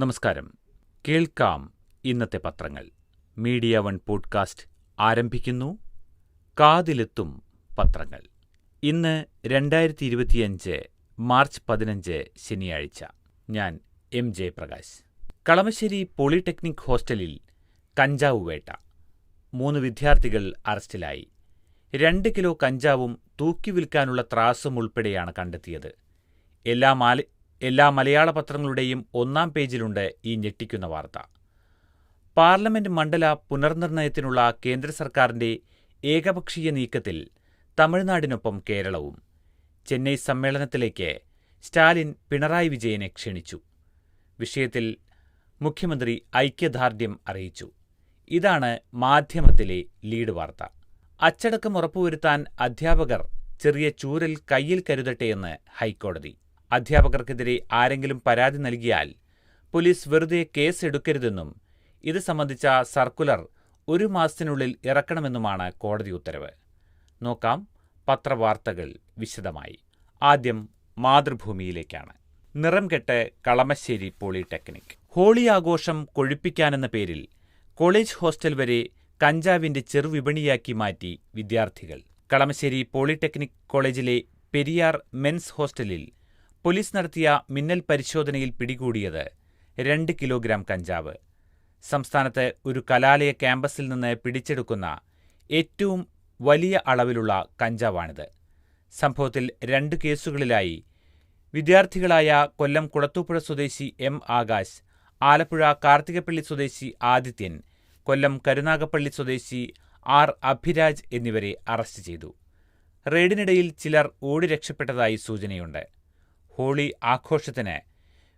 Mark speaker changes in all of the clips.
Speaker 1: നമസ്കാരം. കേൾക്കാം ഇന്നത്തെ പത്രങ്ങൾ. മീഡിയ വൺ പോഡ്കാസ്റ്റ് ആരംഭിക്കുന്നു. കാതിലെത്തും പത്രങ്ങൾ. ഇന്ന് രണ്ടായിരത്തി ഇരുപത്തിയഞ്ച് മാർച്ച് പതിനഞ്ച് ശനിയാഴ്ച. ഞാൻ M J Prakash Kalamassery polytechnic ഹോസ്റ്റലിൽ കഞ്ചാവ് വേട്ട. മൂന്ന് വിദ്യാർത്ഥികൾ അറസ്റ്റിലായി. രണ്ട് കിലോ കഞ്ചാവും തൂക്കി വിൽക്കാനുള്ള ത്രാസും ഉൾപ്പെടെയാണ് കണ്ടെത്തിയത്. എല്ലാ എല്ലാ മലയാള പത്രങ്ങളുടെയും ഒന്നാം പേജിലുണ്ട് ഈ ഞെട്ടിക്കുന്ന വാർത്ത. പാർലമെന്റ് മണ്ഡല പുനർനിർണയത്തിനുള്ള കേന്ദ്ര സർക്കാരിന്റെ ഏകപക്ഷീയ നീക്കത്തിൽ തമിഴ്നാടിനൊപ്പം കേരളവും. ചെന്നൈ സമ്മേളനത്തിലേക്ക് സ്റ്റാലിൻ പിണറായി വിജയനെ ക്ഷണിച്ചു. വിഷയത്തിൽ മുഖ്യമന്ത്രി ഐക്യദാർഢ്യം അറിയിച്ചു. ഇതാണ് മാധ്യമത്തിലെ ലീഡ് വാർത്ത. അച്ചടക്കം ഉറപ്പുവരുത്താൻ അധ്യാപകർ ചെറിയ ചൂരൽ കയ്യിൽ കരുതട്ടെയെന്ന് ഹൈക്കോടതി. അധ്യാപകർക്കെതിരെ ആരെങ്കിലും പരാതി നൽകിയാൽ പോലീസ് വെറുതെ കേസ് എടുക്കരുതെന്നും ഇത് സംബന്ധിച്ച സർക്കുലർ ഒരു മാസത്തിനുള്ളിൽ ഇറക്കണമെന്നുമാണ് കോടതി ഉത്തരവ്. നോക്കാം പത്രവാർത്തകൾ വിശദമായി. ആദ്യം മാതൃഭൂമിയിലേക്കാണ്. നിറം കെട്ട് കളമശ്ശേരി പോളിടെക്നിക്. ഹോളി ആഘോഷം കൊഴുപ്പിക്കാനെന്ന പേരിൽ കോളേജ് ഹോസ്റ്റൽ വരെ കഞ്ചാവിന്റെ ചെറുവിപണിയാക്കി മാറ്റി വിദ്യാർത്ഥികൾ. കളമശ്ശേരി പോളിടെക്നിക് കോളേജിലെ പെരിയാർ മെൻസ് ഹോസ്റ്റലിൽ പോലീസ് നടത്തിയ മിന്നൽ പരിശോധനയിൽ പിടികൂടിയത് രണ്ട് കിലോഗ്രാം കഞ്ചാവ്. സംസ്ഥാനത്തെ ഒരു കലാലയ ക്യാമ്പസിൽ നിന്ന് പിടിച്ചെടുക്കുന്ന ഏറ്റവും വലിയ അളവിലുള്ള കഞ്ചാവാണിത്. സംഭവത്തിൽ രണ്ട് കേസുകളിലായി. വിദ്യാർത്ഥികളായ കൊല്ലം കുളത്തൂപ്പുഴ സ്വദേശി എം ആകാശ് ആലപ്പുഴ കാർത്തികപ്പള്ളി സ്വദേശി ആദിത്യൻ കൊല്ലം കരുനാഗപ്പള്ളി സ്വദേശി ആർ അഭിരാജ് എന്നിവരെ അറസ്റ്റ് ചെയ്തു. റെയ്ഡിനിടയിൽ ചിലർ ഓടി രക്ഷപ്പെട്ടതായി സൂചനയുണ്ട്. ഹോളി ആഘോഷത്തിന്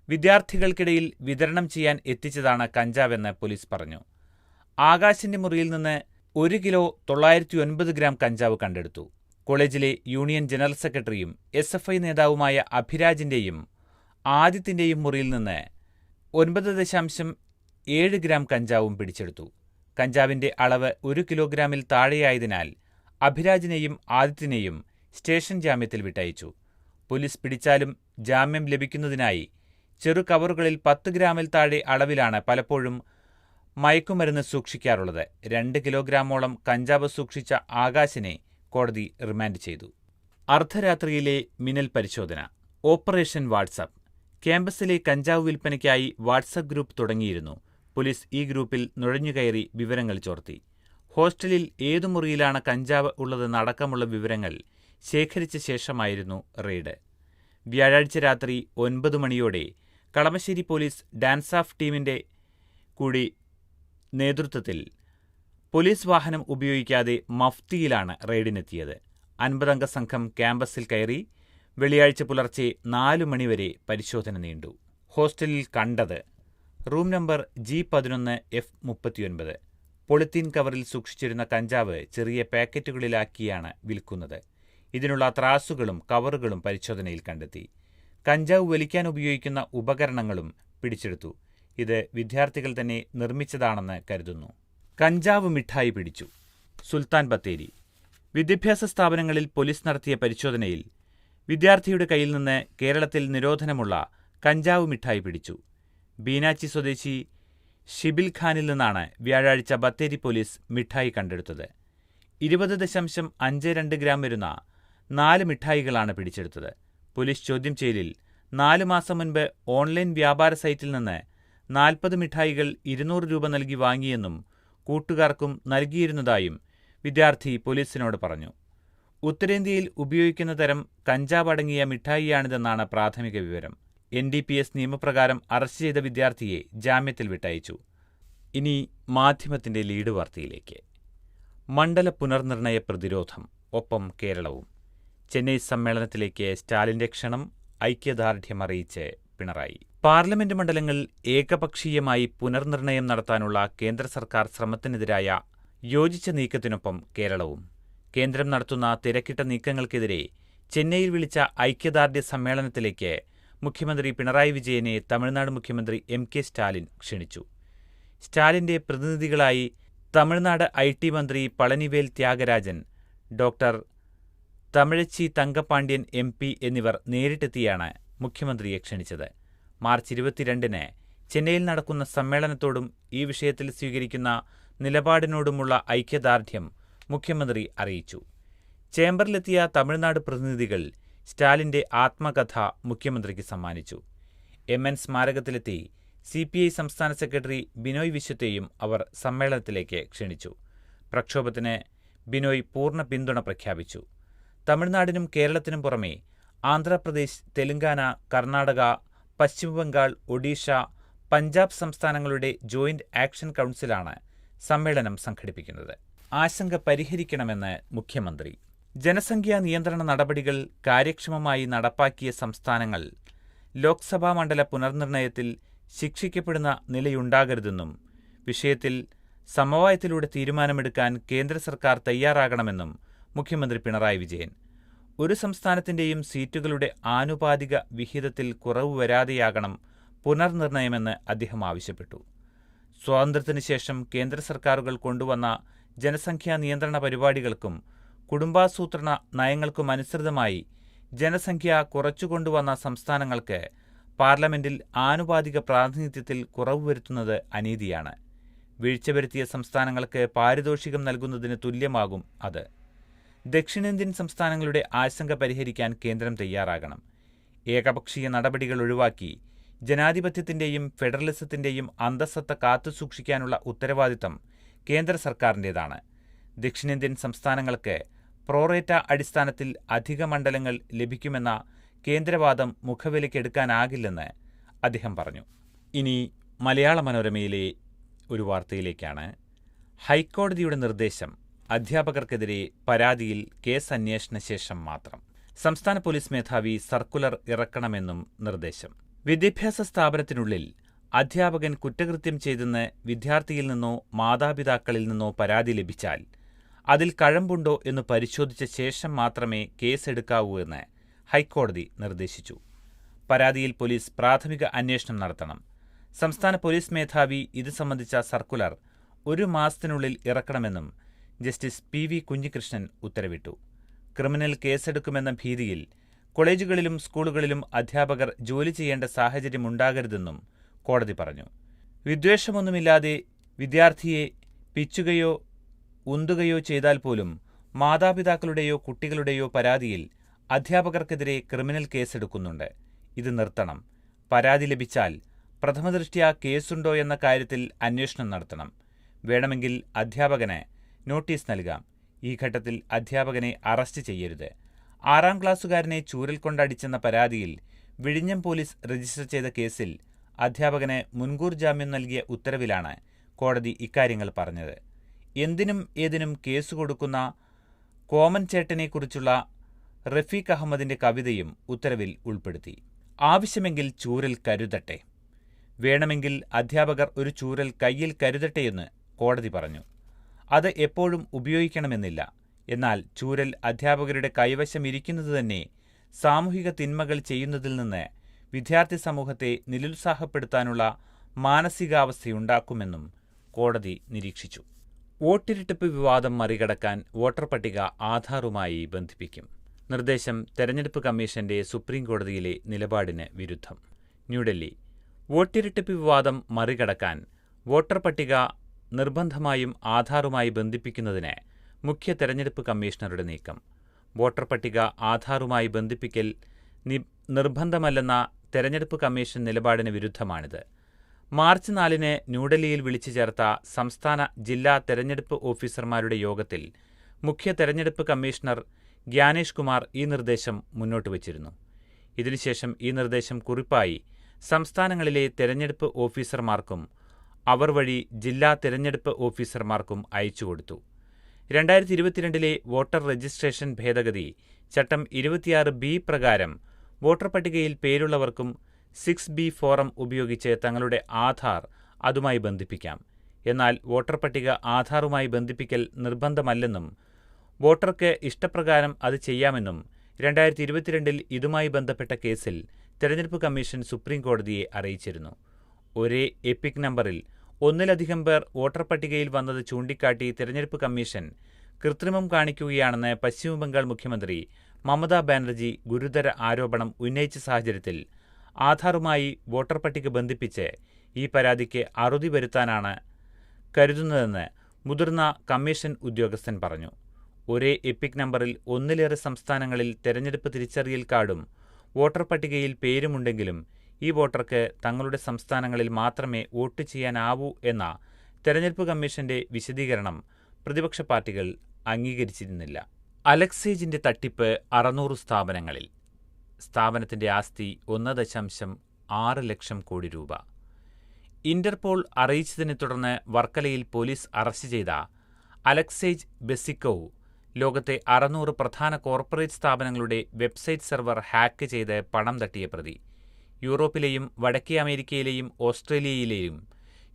Speaker 1: വിദ്യാർത്ഥികൾക്കിടയിൽ വിതരണം ചെയ്യാൻ എത്തിച്ചതാണ് കഞ്ചാവെന്ന് പോലീസ് പറഞ്ഞു. ആകാശിന്റെ മുറിയിൽ നിന്ന് ഒരു കിലോ തൊള്ളായിരത്തി ഒൻപത് ഗ്രാം കഞ്ചാവ് കണ്ടെടുത്തു. കോളേജിലെ യൂണിയൻ ജനറൽ സെക്രട്ടറിയും എസ് എഫ് ഐ നേതാവുമായ അഭിരാജിന്റെയും ആദിത്യന്റെയും മുറിയിൽ നിന്ന് ഒൻപത് ദശാംശം ഏഴ് ഗ്രാം കഞ്ചാവും പിടിച്ചെടുത്തു. കഞ്ചാവിന്റെ അളവ് ഒരു കിലോഗ്രാമിൽ താഴെയായതിനാൽ അഭിരാജിനെയും ആദിത്യനെയും സ്റ്റേഷൻ ജാമ്യത്തിൽ വിട്ടയച്ചു. പോലീസ് പിടിച്ചാലും ജാമ്യം ലഭിക്കുന്നതിനായി ചെറു കവറുകളിൽ പത്ത് ഗ്രാമിൽ താഴെ അളവിലാണ് പലപ്പോഴും മയക്കുമരുന്ന് സൂക്ഷിക്കാറുള്ളത്. രണ്ട് കിലോഗ്രാമോളം കഞ്ചാവ് സൂക്ഷിച്ച ആകാശിനെ കോടതി റിമാൻഡ് ചെയ്തു. അർദ്ധരാത്രിയിലെ മിന്നൽ പരിശോധന. ഓപ്പറേഷൻ വാട്സപ്പ് ക്യാമ്പസിലെ കഞ്ചാവ് വിൽപ്പനയ്ക്കായി വാട്സപ്പ് ഗ്രൂപ്പ് തുടങ്ങിയിരുന്നു. പോലീസ് ഈ ഗ്രൂപ്പിൽ നുഴഞ്ഞുകയറി വിവരങ്ങൾ ചോർത്തി. ഹോസ്റ്റലിൽ ഏതു മുറിയിലാണ് കഞ്ചാവ് ഉള്ളതെന്നടക്കമുള്ള വിവരങ്ങൾ ശേഖരിച്ച ശേഷമായിരുന്നു റെയ്ഡ്. വ്യാഴാഴ്ച രാത്രി ഒൻപത് മണിയോടെ കളമശ്ശേരി പോലീസ് ഡാൻസ് ഓഫ് ടീമിന്റെ കൂടി നേതൃത്വത്തിൽ പോലീസ് വാഹനം ഉപയോഗിക്കാതെ മഫ്തിയിലാണ് റെയ്ഡിനെത്തിയത്. അൻപതംഗ സംഘം ക്യാമ്പസിൽ കയറി വെള്ളിയാഴ്ച പുലർച്ചെ നാലു മണിവരെ പരിശോധന നീണ്ടു. ഹോസ്റ്റലിൽ കണ്ടത് റൂം നമ്പർ ജി പതിനൊന്ന് എഫ് മുപ്പത്തിയൊൻപത്. പൊളിത്തീൻ കവറിൽ സൂക്ഷിച്ചിരുന്ന കഞ്ചാവ് ചെറിയ പാക്കറ്റുകളിലാക്കിയാണ് വിൽക്കുന്നത്. ഇതിനുള്ള ത്രാസുകളും കവറുകളും പരിശോധനയിൽ കണ്ടെത്തി. കഞ്ചാവ് വലിക്കാൻ ഉപയോഗിക്കുന്ന ഉപകരണങ്ങളും പിടിച്ചെടുത്തു. ഇത് വിദ്യാർത്ഥികൾ തന്നെ നിർമ്മിച്ചതാണെന്ന് കരുതുന്നു. കഞ്ചാവ് മിഠായി പിടിച്ചു. സുൽത്താൻ ബത്തേരി. വിദ്യാഭ്യാസ സ്ഥാപനങ്ങളിൽ പോലീസ് നടത്തിയ പരിശോധനയിൽ വിദ്യാർത്ഥിയുടെ കയ്യിൽ നിന്ന് കേരളത്തിൽ നിരോധനമുള്ള കഞ്ചാവ് മിഠായി പിടിച്ചു. ബീനാച്ചി സ്വദേശി ഷിബിൽ ഖാനിൽ നിന്നാണ് വ്യാഴാഴ്ച ബത്തേരി പോലീസ് മിഠായി കണ്ടെടുത്തത്. ഇരുപത് ദശാംശം അഞ്ച് രണ്ട് ഗ്രാം വരുന്ന നാല് മിഠായികളാണ് പിടിച്ചെടുത്തത്. പോലീസ് ചോദ്യം ചെയ്യലിൽ നാല് മാസം മുൻപ് ഓൺലൈൻ വ്യാപാര സൈറ്റിൽ നിന്ന് നാൽപ്പത് മിഠായികൾ ഇരുന്നൂറ് രൂപ നൽകി വാങ്ങിയെന്നും കൂട്ടുകാർക്കും നൽകിയിരുന്നതായും വിദ്യാർത്ഥി പോലീസിനോട് പറഞ്ഞു. ഉത്തരേന്ത്യയിൽ ഉപയോഗിക്കുന്ന തരം കഞ്ചാവ് അടങ്ങിയ മിഠായിയാണിതെന്നാണ് പ്രാഥമിക വിവരം. എൻ ഡി പി എസ് നിയമപ്രകാരം അറസ്റ്റ് ചെയ്ത വിദ്യാർത്ഥിയെ ജാമ്യത്തിൽ വിട്ടയച്ചു. ഇനി മാധ്യമത്തിന്റെ ലീഡ് വാർത്തയിലേക്ക്. മണ്ഡല പുനർനിർണയ പ്രതിരോധം ഒപ്പം കേരളവും. ചെന്നൈ സമ്മേളനത്തിലേക്ക് സ്റ്റാലിന്റെ ക്ഷണം ഐക്യദാർഢ്യം അറിയിച്ച് പിണറായി. പാർലമെന്റ് മണ്ഡലങ്ങൾ ഏകപക്ഷീയമായി പുനർനിർണയം നടത്താനുള്ള കേന്ദ്ര സർക്കാർ ശ്രമത്തിനെതിരായ യോജിച്ച നീക്കത്തിനൊപ്പം കേരളവും. കേന്ദ്രം നടത്തുന്ന തിരക്കിട്ട നീക്കങ്ങൾക്കെതിരെ ചെന്നൈയിൽ വിളിച്ച ഐക്യദാർഢ്യ സമ്മേളനത്തിലേക്ക് മുഖ്യമന്ത്രി പിണറായി വിജയനെ തമിഴ്നാട് മുഖ്യമന്ത്രി എം കെ സ്റ്റാലിൻ ക്ഷണിച്ചു. സ്റ്റാലിന്റെ പ്രതിനിധികളായി തമിഴ്നാട് ഐ ടി മന്ത്രി Palanivel Thiagarajan doctor Thamizhachi Thangapandian M P എന്നിവർ നേരിട്ടെത്തിയാണ് മുഖ്യമന്ത്രിയെ ക്ഷണിച്ചത്. മാർച്ച് ഇരുപത്തിരണ്ടിന് ചെന്നൈയിൽ നടക്കുന്ന സമ്മേളനത്തോടും ഈ വിഷയത്തിൽ സ്വീകരിക്കുന്ന നിലപാടിനോടുമുള്ള ഐക്യദാർഢ്യം മുഖ്യമന്ത്രി അറിയിച്ചു. ചേംബറിലെത്തിയ തമിഴ്നാട് പ്രതിനിധികൾ സ്റ്റാലിന്റെ ആത്മകഥ മുഖ്യമന്ത്രിക്ക് സമ്മാനിച്ചു. എം എൻ സ്മാരകത്തിലെത്തി സി പി ഐ സംസ്ഥാന സെക്രട്ടറി ബിനോയ് വിശ്വത്തെയും അവർ സമ്മേളനത്തിലേക്ക് ക്ഷണിച്ചു. പ്രക്ഷോഭത്തിന് ബിനോയ് പൂർണ പിന്തുണ പ്രഖ്യാപിച്ചു. തമിഴ്നാടിനും കേരളത്തിനും പുറമെ ആന്ധ്രാപ്രദേശ് തെലങ്കാന കർണാടക പശ്ചിമബംഗാൾ ഒഡീഷ പഞ്ചാബ് സംസ്ഥാനങ്ങളുടെ ജോയിന്റ് ആക്ഷൻ കൗൺസിലാണ് സമ്മേളനം സംഘടിപ്പിക്കുന്നത്. ആശങ്ക പരിഹരിക്കണമെന്ന് മുഖ്യമന്ത്രി. ജനസംഖ്യാ നിയന്ത്രണ നടപടികൾ കാര്യക്ഷമമായി നടപ്പാക്കിയ സംസ്ഥാനങ്ങൾ ലോക്സഭാ മണ്ഡല പുനർനിർണയത്തിൽ ശിക്ഷിക്കപ്പെടുന്ന നിലയുണ്ടാകരുതെന്നും വിഷയത്തിൽ സമവായത്തിലൂടെ തീരുമാനമെടുക്കാൻ കേന്ദ്ര സർക്കാർ തയ്യാറാകണമെന്നും മുഖ്യമന്ത്രി പിണറായി വിജയൻ. ഒരു സംസ്ഥാനത്തിന്റെയും സീറ്റുകളുടെ ആനുപാതിക വിഹിതത്തിൽ കുറവ് വരാതെയാകണം പുനർനിർണയമെന്ന് അദ്ദേഹം ആവശ്യപ്പെട്ടു. സ്വാതന്ത്ര്യത്തിന് ശേഷം കേന്ദ്ര സർക്കാരുകൾ കൊണ്ടുവന്ന ജനസംഖ്യാ നിയന്ത്രണ പരിപാടികൾക്കും കുടുംബാസൂത്രണ നയങ്ങൾക്കും അനുസൃതമായി ജനസംഖ്യ കുറച്ചുകൊണ്ടുവന്ന സംസ്ഥാനങ്ങൾക്ക് പാർലമെന്റിൽ ആനുപാതിക പ്രാതിനിധ്യത്തിൽ കുറവ് വരുത്തുന്നത് അനീതിയാണ്. വീഴ്ച വരുത്തിയ സംസ്ഥാനങ്ങൾക്ക് പാരിതോഷികം നൽകുന്നതിന് തുല്യമാകും അത്. ദക്ഷിണേന്ത്യൻ സംസ്ഥാനങ്ങളുടെ ആശങ്ക പരിഹരിക്കാൻ കേന്ദ്രം തയ്യാറാകണം. ഏകപക്ഷീയ നടപടികൾ ഒഴിവാക്കി ജനാധിപത്യത്തിന്റെയും ഫെഡറലിസത്തിന്റെയും അന്തസ്സത്ത കാത്തുസൂക്ഷിക്കാനുള്ള ഉത്തരവാദിത്തം കേന്ദ്ര സർക്കാരിന്റേതാണ്. ദക്ഷിണേന്ത്യൻ സംസ്ഥാനങ്ങൾക്ക് പ്രോറേറ്റ അടിസ്ഥാനത്തിൽ അധിക മണ്ഡലങ്ങൾ ലഭിക്കുമെന്ന കേന്ദ്രവാദം മുഖവിലയ്ക്കെടുക്കാനാകില്ലെന്ന് അദ്ദേഹം പറഞ്ഞു. ഇനി മലയാള മനോരമയിലെ ഒരു വാർത്തയിലേക്കാണ്. ഹൈക്കോടതിയുടെ നിർദ്ദേശം അധ്യാപകർക്കെതിരെ പരാതിയിൽ കേസ് അന്വേഷണ ശേഷം മാത്രം. സംസ്ഥാന പോലീസ് മേധാവി സർക്കുലർ ഇറക്കണമെന്നും നിർദ്ദേശം. വിദ്യാഭ്യാസ സ്ഥാപനത്തിനുള്ളിൽ അധ്യാപകൻ കുറ്റകൃത്യം ചെയ്തെന്ന് വിദ്യാർത്ഥിയിൽ നിന്നോ മാതാപിതാക്കളിൽ നിന്നോ പരാതി ലഭിച്ചാൽ അതിൽ കഴമ്പുണ്ടോ എന്ന് പരിശോധിച്ച ശേഷം മാത്രമേ കേസെടുക്കാവൂ എന്ന് ഹൈക്കോടതി നിർദ്ദേശിച്ചു. പരാതിയിൽ പോലീസ് പ്രാഥമിക അന്വേഷണം നടത്തണം. സംസ്ഥാന പോലീസ് മേധാവി ഇത് സംബന്ധിച്ച സർക്കുലർ ഒരു മാസത്തിനുള്ളിൽ ഇറക്കണമെന്നും ജസ്റ്റിസ് പി വി കുഞ്ഞികൃഷ്ണൻ ഉത്തരവിട്ടു. ക്രിമിനൽ കേസെടുക്കുമെന്ന ഭീതിയിൽ കോളേജുകളിലും സ്കൂളുകളിലും അധ്യാപകർ ജോലി ചെയ്യേണ്ട സാഹചര്യമുണ്ടാകരുതെന്നും കോടതി പറഞ്ഞു. വിദ്വേഷമൊന്നുമില്ലാതെ വിദ്യാർത്ഥിയെ പിച്ചുകയോ ഉന്തുകയോ ചെയ്താൽ പോലും മാതാപിതാക്കളുടെയോ കുട്ടികളുടെയോ പരാതിയിൽ അധ്യാപകർക്കെതിരെ ക്രിമിനൽ കേസെടുക്കുന്നുണ്ട്. ഇത് നിർത്തണം. പരാതി ലഭിച്ചാൽ പ്രഥമദൃഷ്ട്യാ കേസുണ്ടോ എന്ന കാര്യത്തിൽ അന്വേഷണം നടത്തണം. വേണമെങ്കിൽ അധ്യാപകന് നോട്ടീസ് നൽകാം. ഈ ഘട്ടത്തിൽ അധ്യാപകനെ അറസ്റ്റ് ചെയ്യരുത്. ആറാം ക്ലാസ്സുകാരനെ ചൂരൽ കൊണ്ടടിച്ചെന്ന പരാതിയിൽ വിഴിഞ്ഞം പോലീസ് രജിസ്റ്റർ ചെയ്ത കേസിൽ അധ്യാപകന് മുൻകൂർ ജാമ്യം നൽകിയ ഉത്തരവിലാണ് കോടതി ഇക്കാര്യങ്ങൾ പറഞ്ഞത്. എന്തിനും ഏതിനും കേസ് കൊടുക്കുന്ന കോമൻ ചേട്ടനെക്കുറിച്ചുള്ള റഫീഖ് അഹമ്മദിന്റെ കവിതയും ഉത്തരവിൽ ഉൾപ്പെടുത്തി. ആവശ്യമെങ്കിൽ ചൂരൽ കരുതട്ടെ. വേണമെങ്കിൽ അധ്യാപകർ ഒരു ചൂരൽ കയ്യിൽ കരുതട്ടെയെന്ന് കോടതി പറഞ്ഞു. അത് എപ്പോഴും ഉപയോഗിക്കണമെന്നില്ല. എന്നാൽ ചൂരൽ അധ്യാപകരുടെ കൈവശം ഇരിക്കുന്നത് തന്നെ സാമൂഹിക തിന്മകൾ ചെയ്യുന്നതിൽ നിന്ന് വിദ്യാർത്ഥി സമൂഹത്തെ നിരുത്സാഹപ്പെടുത്താനുള്ള മാനസികാവസ്ഥയുണ്ടാക്കുമെന്നും കോടതി നിരീക്ഷിച്ചു. വോട്ടിരട്ടിപ്പ് വിവാദം മറികടക്കാൻ വോട്ടർ പട്ടിക ആധാറുമായി ബന്ധിപ്പിക്കും. നിർദ്ദേശം തെരഞ്ഞെടുപ്പ് കമ്മീഷന്റെ സുപ്രീം കോടതിയിലെ നിലപാടിന് വിരുദ്ധം. ന്യൂഡൽഹി. വോട്ടിരട്ടിപ്പ് വിവാദം മറികടക്കാൻ വോട്ടർ പട്ടിക നിർബന്ധമായും ആധാറുമായി ബന്ധിപ്പിക്കുന്നതിന് മുഖ്യ തെരഞ്ഞെടുപ്പ് കമ്മീഷണറുടെ നീക്കം. വോട്ടർ പട്ടിക ആധാറുമായി ബന്ധിപ്പിക്കൽ നിർബന്ധമല്ലെന്ന തെരഞ്ഞെടുപ്പ് കമ്മീഷൻ നിലപാടിന് വിരുദ്ധമാണിത്. മാർച്ച് നാലിന് ന്യൂഡൽഹിയിൽ വിളിച്ചു ചേർത്ത സംസ്ഥാന ജില്ലാ തെരഞ്ഞെടുപ്പ് ഓഫീസർമാരുടെ യോഗത്തിൽ മുഖ്യ തെരഞ്ഞെടുപ്പ് കമ്മീഷണർ ഗ്യാനേഷ് കുമാർ ഈ നിർദ്ദേശം മുന്നോട്ട് വച്ചിരുന്നു. ഇതിനുശേഷം ഈ നിർദ്ദേശം കുറിപ്പായി സംസ്ഥാനങ്ങളിലെ തെരഞ്ഞെടുപ്പ് ഓഫീസർമാർക്കും അവർ വഴി ജില്ലാ തിരഞ്ഞെടുപ്പ് ഓഫീസർമാർക്കും അയച്ചുകൊടുത്തു രണ്ടായിരത്തി ഇരുപത്തിരണ്ടിലെ വോട്ടർ രജിസ്ട്രേഷൻ ഭേദഗതി ചട്ടം ഇരുപത്തിയാറ് ബി പ്രകാരം വോട്ടർ പട്ടികയിൽ പേരുള്ളവർക്കും സിക്സ് ബി ഫോറം ഉപയോഗിച്ച് തങ്ങളുടെ ആധാർ അതുമായി ബന്ധിപ്പിക്കാം. എന്നാൽ വോട്ടർ പട്ടിക ആധാറുമായി ബന്ധിപ്പിക്കൽ നിർബന്ധമല്ലെന്നും വോട്ടർക്ക് ഇഷ്ടപ്രകാരം അത് ചെയ്യാമെന്നും രണ്ടായിരത്തി ഇരുപത്തിരണ്ടിൽ ഇതുമായി ബന്ധപ്പെട്ട കേസിൽ തെരഞ്ഞെടുപ്പ് കമ്മീഷൻ സുപ്രീം കോടതിയെ അറിയിച്ചിരുന്നു. ഒരേ എപ്പിക് നമ്പറിൽ ഒന്നിലധികം പേർ വോട്ടർ പട്ടികയിൽ വന്നത് ചൂണ്ടിക്കാട്ടി തിരഞ്ഞെടുപ്പ് കമ്മീഷൻ കൃത്രിമം കാണിക്കുകയാണെന്ന് പശ്ചിമബംഗാൾ മുഖ്യമന്ത്രി മമതാ ബാനർജി ഗുരുതര ആരോപണം ഉന്നയിച്ച സാഹചര്യത്തിൽ ആധാറുമായി വോട്ടർ പട്ടിക ബന്ധിപ്പിച്ച് ഈ പരാതിക്ക് അറുതി വരുത്താനാണ് കരുതുന്നതെന്ന് മുതിർന്ന കമ്മീഷൻ ഉദ്യോഗസ്ഥൻ പറഞ്ഞു. ഒരേ എപ്പിക് നമ്പറിൽ ഒന്നിലേറെ സംസ്ഥാനങ്ങളിൽ തെരഞ്ഞെടുപ്പ് തിരിച്ചറിയൽ കാർഡും വോട്ടർ പട്ടികയിൽ പേരുമുണ്ടെങ്കിലും ഈ വോട്ടർക്ക് തങ്ങളുടെ സംസ്ഥാനങ്ങളിൽ മാത്രമേ വോട്ട് ചെയ്യാനാവൂ എന്ന തെരഞ്ഞെടുപ്പ് കമ്മീഷന്റെ വിശദീകരണം പ്രതിപക്ഷ പാർട്ടികൾ അംഗീകരിച്ചിരുന്നില്ല. അലക്സേജിന്റെ തട്ടിപ്പ് അറുന്നൂറ് സ്ഥാപനങ്ങളിൽ. സ്ഥാപനത്തിന്റെ ആസ്തി ഒന്ന് ദശാംശം ആറ് ലക്ഷം കോടി രൂപ. ഇന്റർപോൾ അറിയിച്ചതിനെ തുടർന്ന് വർക്കലയിൽ പോലീസ് അറസ്റ്റ് ചെയ്ത അലക്സേജ് ബെസിക്കോവ് ലോകത്തെ അറുന്നൂറ് പ്രധാന കോർപ്പറേറ്റ് സ്ഥാപനങ്ങളുടെ വെബ്സൈറ്റ് സെർവർ ഹാക്ക് ചെയ്ത് പണം തട്ടിയ പ്രതി. യൂറോപ്പിലെയും വടക്കേ അമേരിക്കയിലെയും ഓസ്ട്രേലിയയിലെയും